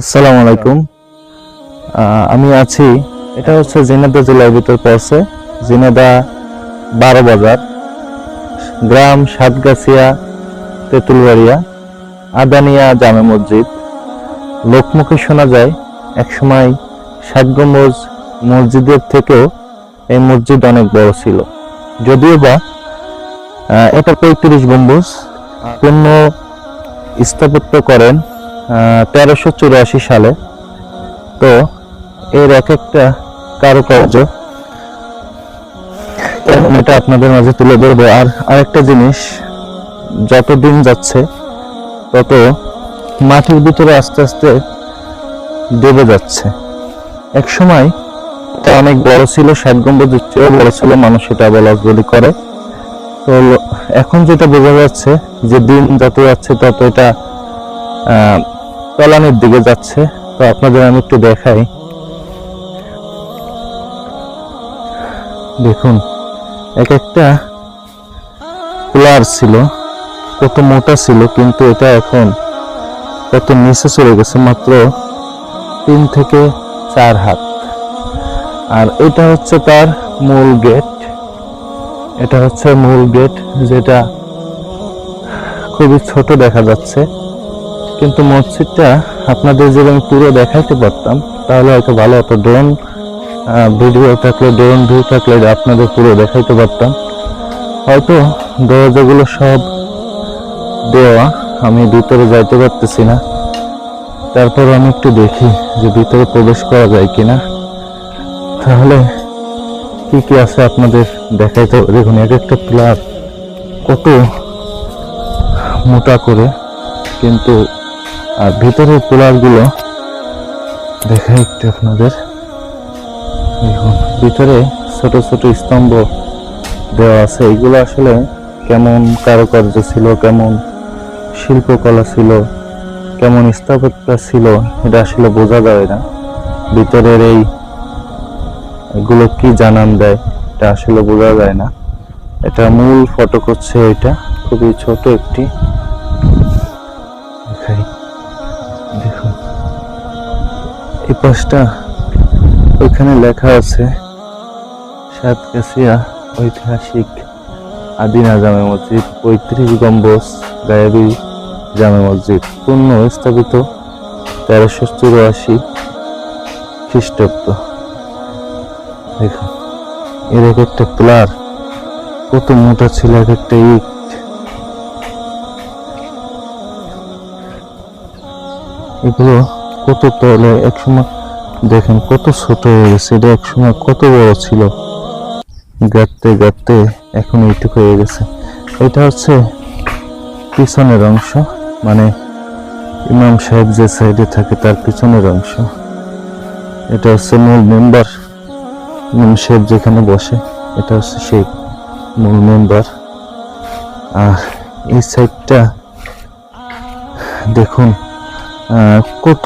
আসসালামু আলাইকুম। আমি আছি, এটা হচ্ছে জিনেদা জেলার ভিতর পড়ছে, জিনেদা বারো বাজার, গ্রাম সাতগাছিয়া, তেঁতুলবাড়িয়া, আদানিয়া জামে মসজিদ। লোকমুখে শোনা যায়, একসময় ষাট গম্বুজ মসজিদের থেকেও এই মসজিদ অনেক বড় ছিল। যদিও বা এটা পঁয়ত্রিশ গম্বুজ, পূর্ণ স্থাপত্য করেন তেরোশো চুরাশি সালে। তো এর এক একটা কারুকার্য। এটা আপনাদের মাঝে তুলে ধরবো। আর আরেকটা জিনিস যত দিন যাচ্ছে, তত মাটির ভিতরে আস্তে আস্তে ডুবে যাচ্ছে। এক সময় এটা অনেক বড় ছিল, ষাট গম্বুজের চেয়েও বড় ছিল মানুষ এটা বলা বলি করে। তো এখন যেটা বোঝা যাচ্ছে, যে দিন যত যাচ্ছে তত এটা তলানির দিকে যাচ্ছে। তো আপনাদের আমি একটু দেখাই। দেখুন, এক একটা প্লার ছিল, কত মোটা ছিল, কিন্তু এটা এখন কত নিচে চলে গেছে, মাত্র তিন থেকে চার হাত। আর এটা হচ্ছে তার মূল গেট। এটা হচ্ছে মূল গেট, যেটা খুবই ছোট দেখা যাচ্ছে। কিন্তু মসজিদটা আপনাদের যদি আমি পুরো দেখাইতে পারতাম, তাহলে হয়তো ভালো হতো। ড্রোন ভিডিও থাকলে ড্রোন ভিউ থাকলে আপনাদের পুরো দেখাইতে পারতাম। হয়তো দরজাগুলো সব দেওয়া, আমি ভিতরে যাইতে পারতেছি না। তারপর আমি একটু দেখি যে ভিতরে প্রবেশ করা যায় কিনা। তাহলে কি কি আছে আপনাদের দেখাইতে। দেখুন, এক একটা প্লার কত মোটা করে, কিন্তু আর ভিতরের পোলারগুলো দেখা একটু আপনাদের। দেখুন, ভিতরে ছোট ছোট স্তম্ভ দেওয়া আছে। এগুলো আসলে কেমন কারুকার্য ছিল, কেমন শিল্পকলা ছিল, কেমন স্থাপত্য ছিল, এটা আসলে বোঝা যায় না। ভিতরের এই এগুলো কি জানান দেয়, এটা আসলে বোঝা যায় না। এটা মূল ফটক হচ্ছে এটা, খুবই ছোট একটি এই পাশটা ওইখানে লেখা আছে সাতকাছিয়া ঐতিহাসিক আদিনা জামে মসজিদ, পঁয়ত্রিশ গম্বুজ গায়াবি জামে মসজিদ, পূর্ণ স্থাপিত তেরোশো চুরাশি খ্রিস্টাব্দ। দেখুন এর এক একটা প্লার, কত মোটা ছিল এক একটা ইট। এগুলো কত তলে একসময় দেখেন কত ছোট হয়ে গেছে, এটা একসময় কত বড় ছিল। গাঁততে গাঁততে এখন এইটুকু হয়ে গেছে। এটা হচ্ছে পিছনের অংশ মানে ইমাম সাহেব যে সাইডে থাকে তার পিছনের অংশ। এটা হচ্ছে মূল মেম্বার, ইমাম সাহেব যেখানে বসে, এটা হচ্ছে সেই মূল মেম্বার। আর এই সাইডটা দেখুন কত?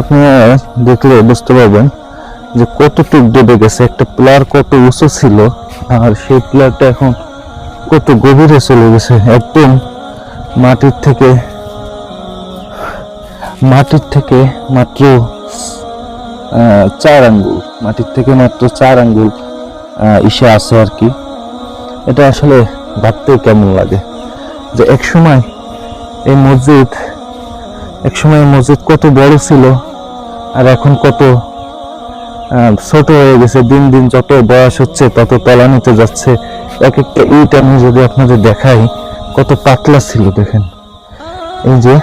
আপনারা দেখলে বুঝতে পারবেন যে কতটুক ডুবে গেছে। একটা প্লার কত উঁচু ছিল, আর সেই প্লারটা এখন কত গভীরে চলে গেছে। একদম মাটির থেকে মাটির থেকে মাত্র চার আঙ্গুল, মাটির থেকে মাত্র চার আঙ্গুল ইসে আছে আর কি। এটা আসলে ভাবতে কেমন লাগে? যে এক সময় এই মসজিদ, এক সময় এই মসজিদ কত বড় ছিল আর এখন কত ছোট হয়ে গেছে। দিন দিন যত বয়স হচ্ছে, তত তলানিতে যাচ্ছে। এক একটা ইট আমি যদি আপনাদের দেখাই, কত পাতলা ছিল দেখেন। এই যে,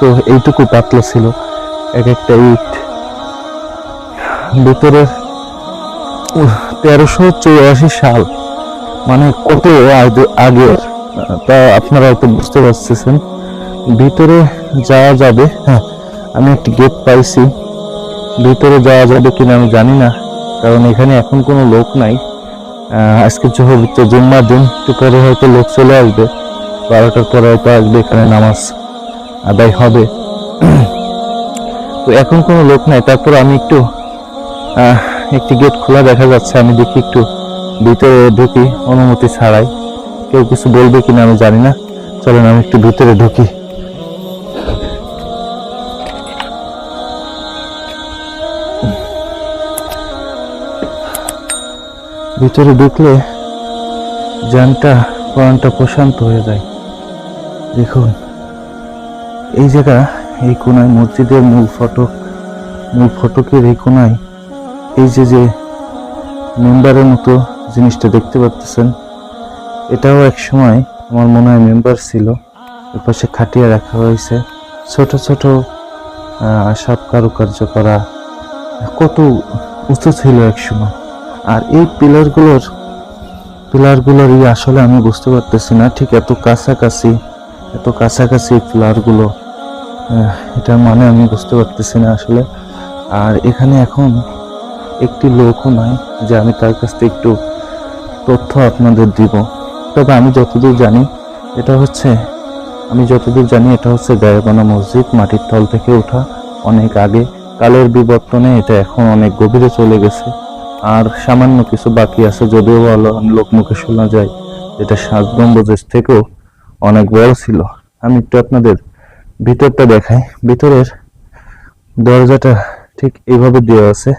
তো এইটুকু পাতলা ছিল। এক একটা ইট। ভিতরে তেরোশো চৌরাশি সাল মানে কত আগে- আগের তা আপনারা হয়তো বুঝতে পারতেছেন। ভিতরে যাওয়া যাবে হ্যাঁ আমি একটি গেট পাইছি। ভিতরে যাওয়া যাবে কিনা আমি জানি না, কারণ এখানে এখন কোনো লোক নাই। আজকে জহর- তো জুম্মার দিন, একটু পরে হয়তো লোক চলে আসবে। বারোটার পরে হয়তো আসবে, এখানে নামাজ আদায় হবে। তো এখন কোনো লোক নাই, তারপর আমি একটু একটি গেট খোলা দেখা যাচ্ছে, আমি দেখি একটু ভিতরে ঢুকি, অনুমতি ছাড়াই। কেউ কিছু বলবে কিনা আমি জানি না। চলেন, আমি একটু ভিতরে ঢুকি। ভিতরে ঢুকলে যানটা প্রাণটা প্রশান্ত হয়ে যায়। দেখুন, এই জায়গা, এই কোনায় মসজিদের মূল ফটক মূল ফটকের এই কোনায় এই যে যে মেম্বারের মতো জিনিসটা দেখতে পাচ্ছেন এটাও এক সময় আমার মনে হয় মেম্বার ছিল। এর পাশে খাটিয়া রাখা হয়েছে। ছোট ছোট সব কারুকার্য করা কত উঁচু ছিল এক সময়। আর এই পিলারগুলোর পিলারগুলোর ই আসলে আমি বুঝতে পারতেছি না ঠিক এত কাছাকাছি এত কাছাকাছি পিলারগুলো এটার মানে আমি বুঝতে পারতেছি না আসলে। আর এখানে এখন একটি লোকও নাই যে আমি তার কাছ থেকে একটু তথ্য আপনাদের দিব। তবে আমি যতদূর জানি, এটা হচ্ছে, আমি যতদূর জানি এটা হচ্ছে গায়েবানা মসজিদ, মাটির তল থেকে ওঠা অনেক আগে। কালের বিবর্তনে এটা এখন অনেক গভীরে চলে গেছে। আর সামান্য কিছু বাকি আছে, যদিও লোক মুখে শোনা যায়, এটা সাত গম্বুজের থেকেও অনেক বড় ছিল। আমি একটু আপনাদের ভিতরটা দেখাই। ভিতরের দরজাটা ঠিক এইভাবে দেওয়া আছে,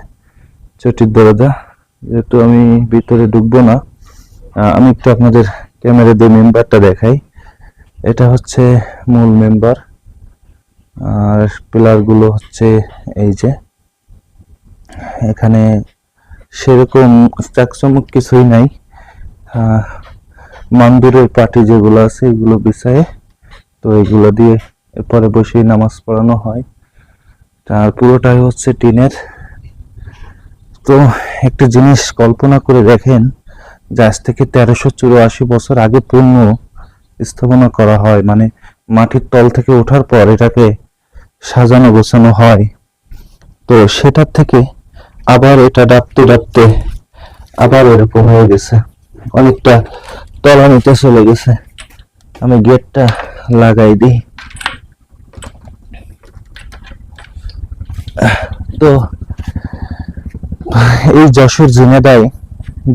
চটির দরজা। যেহেতু আমি ভিতরে ঢুকবো না আমি একটু আপনাদের ক্যামেরা দিয়ে মেম্বারটা দেখাই, এটা হচ্ছে মূল মেম্বার আর পিলারগুলো হচ্ছে এই যে। এখানে সেরকম চাকচমক কিছুই নাই। মন্দিরের পাটি যেগুলো আছে, এগুলো বিছায়ে, তো এগুলো দিয়ে এরপরে বসে নামাজ পড়ানো হয়। তার পুরোটাই হচ্ছে টিনের। তো একটা জিনিস কল্পনা করে দেখেন যে আজ থেকে তেরোশো চুরাশি বছর আগে পূর্ণ স্থাপনা করা হয়। মানে মাটির তল থেকে ওঠার পর এটাকে সাজানো, গোছানো হয়। তো সেটার থেকে আবার এটা ডাবতে ডাবতে আবার এরকম হয়ে গেছে। অনেকটা তলানিতে চলে গেছে। আমি গেটটা লাগাই দিই। তো এই যশোর জিনেদায়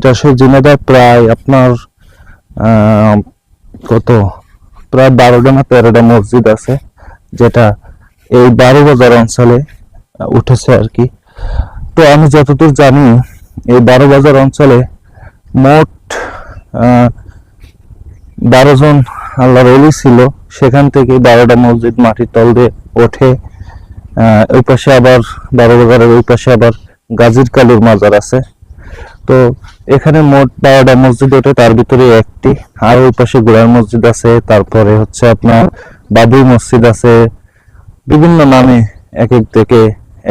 যশোর জিনেদায় প্রায় আপনার কত? প্রায় বারোটা না তেরোটা মসজিদ আছে, যেটা এই বারো বাজার অঞ্চলে উঠেছে আর কি। তো আমি যতদূর জানি, এই বারো বাজার অঞ্চলে মোট বারো জন আল্লাহর অলি ছিল। সেখান থেকে বারোটা মসজিদ মাটির তল দিয়ে ওঠে। ওই পাশে আবার বারো বাজারের ওই পাশে আবার গাজীর কালুর মাজার আছে। তো এখানে মোট বারোটা মসজিদ ওঠে, তার ভিতরে একটি। আর ওই পাশে গোড়ার মসজিদ আছে, তারপরে হচ্ছে আপনার বাবুই মসজিদ আছে। বিভিন্ন নামে এক এক থেকে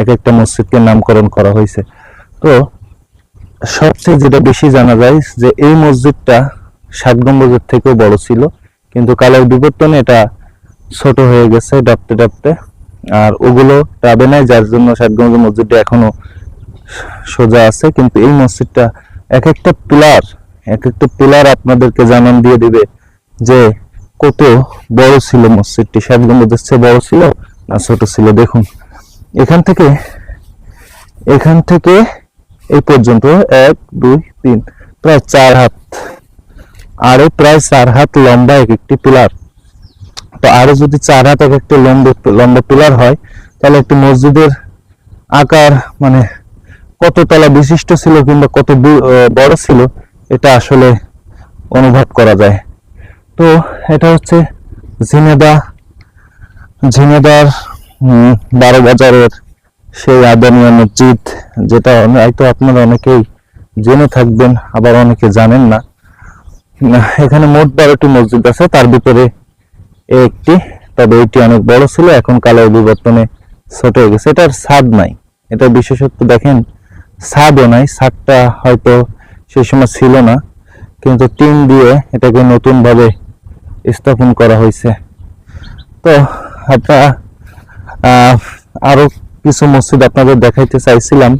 এক একটা মসজিদকে নামকরণ করা হয়েছে। তো সবচেয়ে যেটা বেশি জানা যায় যে এই মসজিদটা সাত গম্বুজের থেকেও বড় ছিল, কিন্তু কালের বিবর্তনে এটা ছোট হয়ে গেছে ডাবতে ডাবতে আর ওগুলো টাবে নাই, যার জন্য গম্বুজ মসজিদটা এখনও সোজা আছে, কিন্তু এই মসজিদটা এক একটা পিলার এক একটা পিলার আপনাদেরকে জানান দিয়ে দিবে যে কত বড় ছিল মসজিদটি। গম্বুজের চেয়ে বড় ছিল না ছোট ছিল? দেখুন, এখান থেকে এখান থেকে এই পর্যন্ত, এক, দুই, তিন, প্রায় চার হাত আরও প্রায় চার হাত লম্বা এক একটি পিলার। তো আরও যদি চার হাত এক একটা লম্বা লম্বা পিলার হয়, তাহলে একটি মসজিদের আকার মানে কত তলা বিশিষ্ট ছিল কিংবা কত বড় ছিল, এটা আসলে অনুভব করা যায়। তো এটা হচ্ছে ঝিনেদা ঝিনেদার বারো বাজারের সেই আদানিয়া মসজিদ, যেটা হয়তো আপনারা অনেকেই জেনে থাকবেন, আবার অনেকে জানেন না। এখানে মোট বারোটি মসজিদ আছে, তার ভিতরে একটি, তবে এটি অনেক বড় ছিল, এখন কালের বিবর্তনে ছোট হয়ে গেছে। এটার ছাদ নাই। এটা বিশেষত্ব দেখেন ছাদও নাই, ছাদটা হয়তো সেই সময় ছিল না, কিন্তু টিন দিয়ে এটাকে নতুনভাবে স্থাপন করা হয়েছে। তো আপনারা আরও কিছু মসজিদ আপনাদের দেখাইতে চাইছিলাম।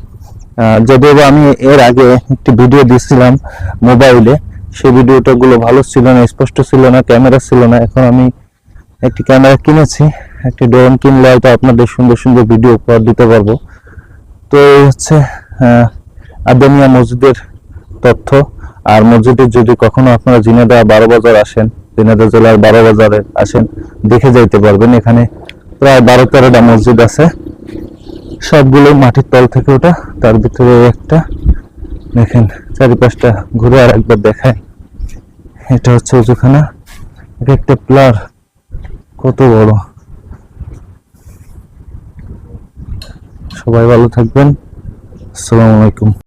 যদিও আমি এর আগে একটি ভিডিও দিয়েছিলাম মোবাইলে, সেই ভিডিওটা গুলো ভালো ছিল না, স্পষ্ট ছিল না, ক্যামেরা ছিল না, এখন আমি একটি ক্যামেরা কিনেছি, একটি ড্রোন কিনলে হয়তো আপনাদের সুন্দর সুন্দর ভিডিও উপহার দিতে পারব। তো হচ্ছে আহ, আদানিয়া মসজিদের তথ্য। আর মসজিদে যদি কখনো আপনারা জিনেদা বারো বাজার আসেন জিনেদা জেলার বারো বাজারে আসেন দেখে যাইতে পারবেন এখানে প্রায় বারো তেরোটা মসজিদ আছে। সবগুলো মাটির তল থেকে ওটা তার ভিতরে একটা। দেখেন চারিপাশটা ঘুরে আর একবার দেখায় এটা হচ্ছে উজুখানা এটা একটা প্লার। কত বড়। সবাই ভালো থাকবেন। আসসালামু আলাইকুম।